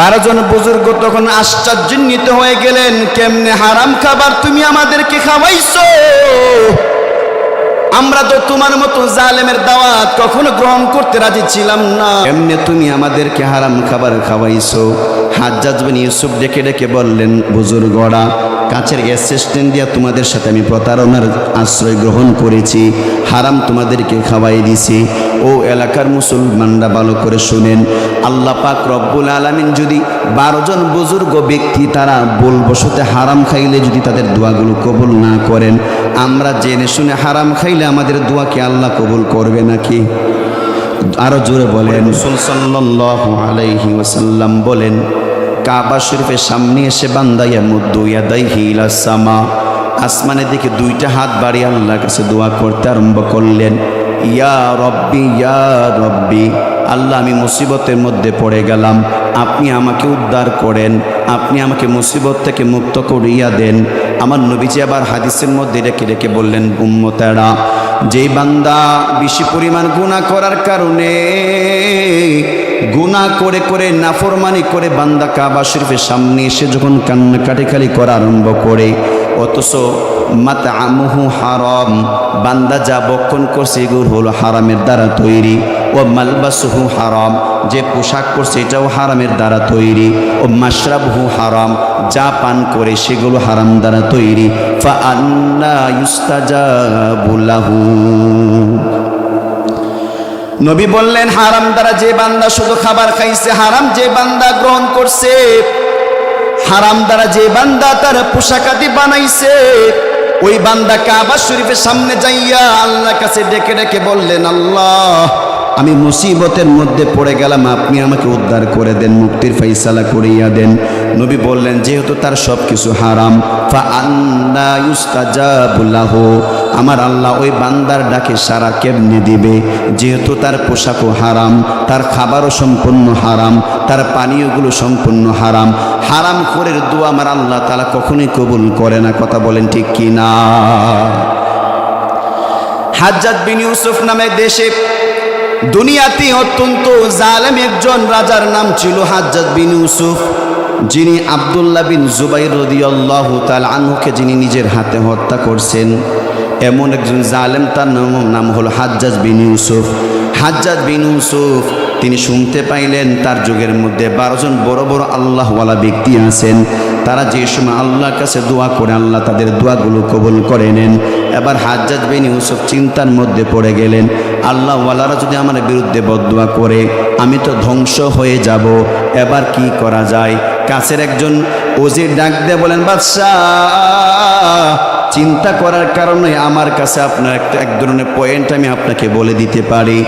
বারো জন বুজুর্গ তখন আশ্চর্যান্বিত হয়ে গেলেন, কেমনে হারাম খাবার তুমি আমাদেরকে খাওয়াইছো? আমরা তো তোমার মতো জালেমের দাওয়াত কখনো গ্রহণ করতে রাজি ছিলাম না। এমনি তুমি আমাদেরকে হারাম খাবার খাওয়াইছো? হাজ্জাজ বিন ইউসুফ ডেকে ডেকে বললেন বুজুর্গরা কাছের অ্যাসিস্ট্যান্ট দিয়া তোমাদের সাথে আমি প্রতারণার আশ্রয় গ্রহণ করেছি, হারাম তোমাদেরকে খাওয়াই দিছি। ও এলাকার মুসলমানরা ভালো করে শুনেন, আল্লাহ পাক রব্বুল আলামিন যদি বারো জন বুজুর্গ ব্যক্তি তারা বলবসতে হারাম খাইলে যদি তাদের দোয়াগুলো কবুল না করেন, আমরা জেনে শুনে হারাম খাইলে আমাদের দোয়াকে আল্লাহ কবুল করবে নাকি? আরও জোরে বলেন। রসুল বলেন, কাবা শরীফের সামনে এসে বান্দাইয়া মুদ্দু ইয়াদাইহি ইলা সামা, আসমানের দিকে দুইটা হাত বাড়িয়ে আল্লাহর কাছে দোয়া করতে আরম্ভ করলেন। ইয়া রব্বি ইয়া রব্বি, আল্লাহ, আমি মুসিবতের মধ্যে পড়ে গেলাম। আপনি আমাকে উদ্ধার করেন, আপনি আমাকে মুসিবত থেকে মুক্ত করিয়া দেন। আমার নবীজি আবার হাদিসের মধ্যে রেখে রেখে বললেন, উম্মতেরা যেই বান্দা বেশি পরিমাণ গুণা করার কারণে গুণা করে করে নাফরমানি করে বান্দা কাবা শরীফের সামনে এসে যখন কান্নাকাটি খালি করা আরম্ভ করে, অথচ মাতা আমহু হারম, বান্দা যা বক্ষণ করছে এগুলো হলো হারামের দ্বারা তৈরি। ও মালবাসুহু হারাম, যে পোশাক করছে এটাও হারামের দ্বারা তৈরি। ও মাশরাবহু হারাম, যা পান করে সেগুলো হারাম দ্বারা তৈরি। নবী বললেন, হারাম দ্বারা যে বান্দা শুধু খাবার খাইছে, হারাম যে বান্দা গ্রহণ করছে, হারাম দ্বারা যে বান্দা তার পোশাকাতি বানাইছে, ওই বান্দা কাবা শরীফের সামনে যাইয়া আল্লাহ কাছে ডেকে ডেকে বললেন, আল্লাহ আমি মুসিবতের মধ্যে পড়ে গেলাম, আপনি আমাকে উদ্ধার করে দেন, মুক্তির ফাইসালা করিয়া দেন। নবী বললেন, যেহেতু তার সব কিছু হারাম আমার আল্লাহ ওই বান্দার ডাকে সারা কেমনে দিবে? যেহেতু তার পোশাকও হারাম, তার খাবারও সম্পূর্ণ হারাম, তার পানীয়গুলো সম্পূর্ণ হারাম। হারাম করে দোয়া আমার আল্লাহ তালা কখনোই কবুল করে না। কথা বলেন ঠিক কি না বিন ইউসুফ নামে দেশে দুনিয়াতে অত্যন্ত জালেম একজন রাজার নাম ছিল হাজ্জাদ বিন ইউসুফ, যিনি আবদুল্লাহ বিন জুবাই রদিয়াল্লাহ তাল আনহুকে যিনি নিজের হাতে হত্যা করছেন। এমন একজন জালেম তার নাম নাম হলো বিন ইউসুফ। হাজ্জাজ বিন ইউসুফ তিনি শুনতে পাইলেন, তার যুগের মধ্যে বারোজন বড় বড় আল্লাহওয়ালা ব্যক্তি আছেন। তারা যে সময় আল্লাহর কাছে দোয়া করে, আল্লাহ তাদের দোয়াগুলো কবুল করে নেন। এবার হাজ্জাজ বিন ইউসুফ চিন্তার মধ্যে পড়ে গেলেন, আল্লাহওয়ালারা যদি আমার বিরুদ্ধে বদোয়া করে, আমি তো ধ্বংস হয়ে যাব, এবার কি করা যায়? কাছের একজন ওজির ডাক দিয়ে বলেন, বাদশাহ, চিন্তা করার কারণে আমার কাছে আপনার একটা, এক ধরনের পয়েন্ট আমি আপনাকে বলে দিতে পারি।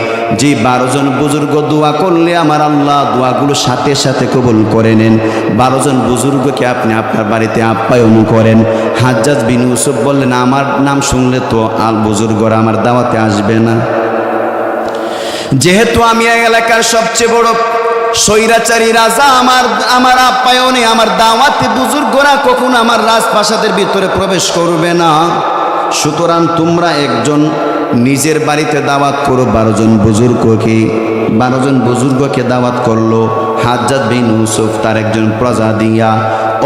যে বারো জন বুজুর্গ দোয়া করলে আমার আল্লাহ দোয়াগুলো সাথে সাথে কবুল করে নেন। বারো জন বুজুর্গকে আপনি আপনার বাড়িতে আপ্যায়ন করেন। হাজ্জাজ বিন ইউসুফ বললেন, আমার নাম শুনলে তো আল বুজুর্গরা আমার দাওয়াতে আসবে না। যেহেতু আমি এলাকার সবচেয়ে বড় স্বৈরাচারী রাজা, আমার আমার আপ্যায়নে, আমার দাওয়াতে বুজুর্গরা কখনো আমার রাজপ্রাসাদের ভিতরে প্রবেশ করবে না। সুতরাং তোমরা একজন নিজের বাড়িতে দাওয়াত করো বারোজন বুজুর্গকে। বারোজন বুজুর্গকে দাওয়াত করল হাজ্জাদ বিন ইউসুফ তার একজন প্রজা দিয়া।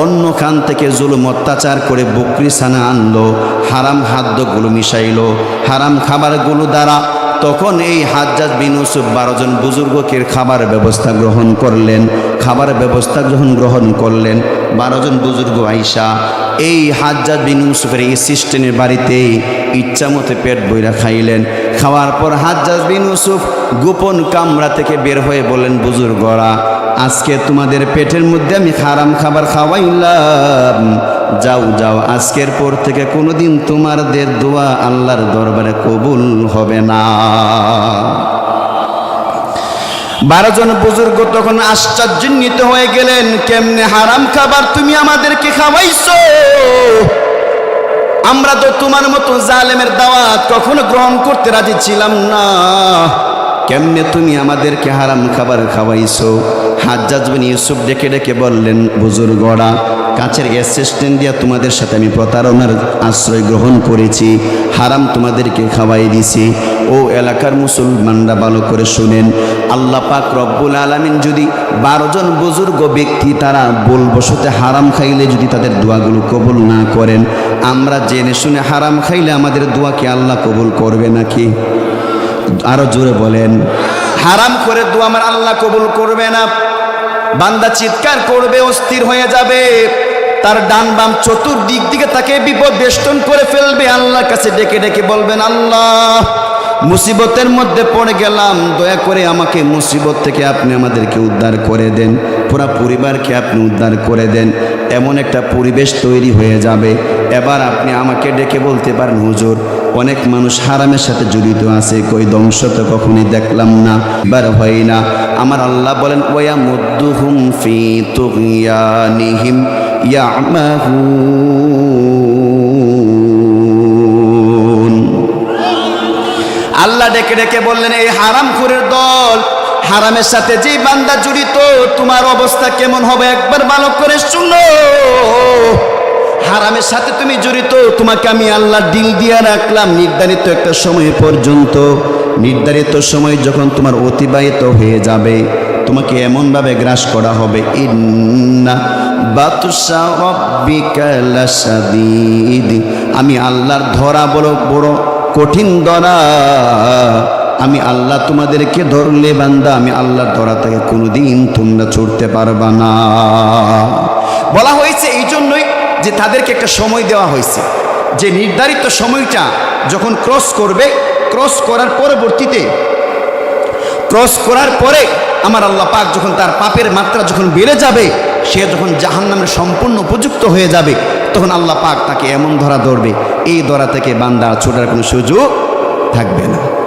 অন্য খান থেকে জুলুম অত্যাচার করে বকরি সানা আনলো, হারাম খাদ্যগুলো মিশাইলো। হারাম খাবারগুলো দ্বারা তখন এই হাজ্জাজ বিন ইউসুফ বারোজন বুজুর্গকে খাবার ব্যবস্থা গ্রহণ করলেন। খাবার ব্যবস্থা যখন গ্রহণ করলেন। বারোজন বুজুর্গ আইসা, এই হাজ্জাজ বিন ইউসুফের এই সিস্টেমের বাড়িতে ইচ্ছা মতো পেট বইরা খাইলেন। খাওয়ার পর হাজ্জাজ বিন ইউসুফ গোপন কামরা থেকে বের হয়ে বললেন, বুজুর্গরা, আজকে তোমাদের পেটের মধ্যে আমি হারাম খাবার খাওয়াইলাম। যাও যাও, আজকের পর থেকে কোনোদিন তোমাদের দোয়া আল্লাহর দরবারে কবুল হবে না। বারো জন বুজুর্গ তখন আশ্চর্যান্বিত হয়ে গেলেন, কেমনে হারাম খাবার তুমি আমাদেরকে খাওয়াইছো? আমরা তো তোমার মতো জালেমের দাওয়াত কখনো গ্রহণ করতে রাজি ছিলাম না। কেমনে তুমি আমাদেরকে হারাম খাবার খাওয়াইছো? হাজ্জাজ বিন ইউসুফ ডেকে ডেকে বললেন, বুজুর্গরা, কাছের অ্যাসিস্ট্যান্ট দিয়া তোমাদের সাথে আমি প্রতারণার আশ্রয় গ্রহণ করেছি, হারাম তোমাদেরকে খাওয়াই দিছি। ও এলাকার মুসলমানরা ভালো করে শুনেন, আল্লাহ পাক রব্বুল আলামিন যদি বারো জন বুজুর্গ ব্যক্তি তারা বলবসতে হারাম খাইলে যদি তাদের দোয়াগুলো কবুল না করেন, আমরা জেনে শুনে হারাম খাইলে আমাদের দোয়াকে আল্লাহ কবুল করবে নাকি? আরও জোরে বলেন। হারাম করে দু আমার আল্লাহ কবুল করবে না। বান্দা চিৎকার করবে, অস্থির হয়ে যাবে। তার ডান বাম চতুর্দিক দিকে তাকে বিপদ বেষ্টন করে ফেলবে। আল্লাহর কাছে ডেকে ডেকে বলবেন, আল্লাহ মুসিবতের মধ্যে পড়ে গেলাম, দয়া করে আমাকে মুসিবত থেকে আপনি আমাদেরকে উদ্ধার করে দেন, পুরা পরিবারকে আপনি উদ্ধার করে দেন, এমন একটা পরিবেশ তৈরি হয়ে যাবে। এবার আপনি আমাকে ডেকে বলতে পারেন, হুজুর, অনেক মানুষ হারামের সাথে জড়িত আছে, কই ধ্বংস তো কখনই দেখলাম না এবার হয় না। আমার আল্লাহ বলেন, ওয়া মুদ্দুহুম ফি তুগয়ানিহিম ইয়ামাহুন আল্লাহ ডেকে ডেকে বললেন, এই হারাম খুরের দল, হারামের সাথে যে বান্দা জড়িত, তোমার অবস্থা কেমন হবে? একবার ভালো করে শুনো। হারামের সাথে তুমি জড়িত, তোমাকে আমি আল্লাহ দিল দিয়ে রাখলাম নির্ধারিত একটা সময় পর্যন্ত। নির্ধারিত সময় যখন তোমার অতিবাহিত হয়ে যাবে, তোমাকে এমনভাবে গ্রাস করা হবে আমি আল্লাহর ধরা বড় বড় কঠিন ধরা আমি আল্লাহ তোমাদেরকে ধরলে বান্দা, আমি আল্লাহর ধরা থেকে কোনোদিন তোমরা ছুটতে পারবা না। বলা হয়েছে এই জন্যই যে তাদেরকে একটা সময় দেওয়া হয়েছে। যে নির্ধারিত সময়টা যখন ক্রস করবে, ক্রস করার পরবর্তীতে, ক্রস করার পরে আমার আল্লাহ পাক যখন তার পাপের মাত্রা যখন বেড়ে যাবে, সে যখন জাহান্নামের সম্পূর্ণ উপযুক্ত হয়ে যাবে, তখন আল্লাহ পাক তাকে এমন ধরা ধরবে এই দরা থেকে বান্দা ছোটার কোনো সুযোগ থাকবে না।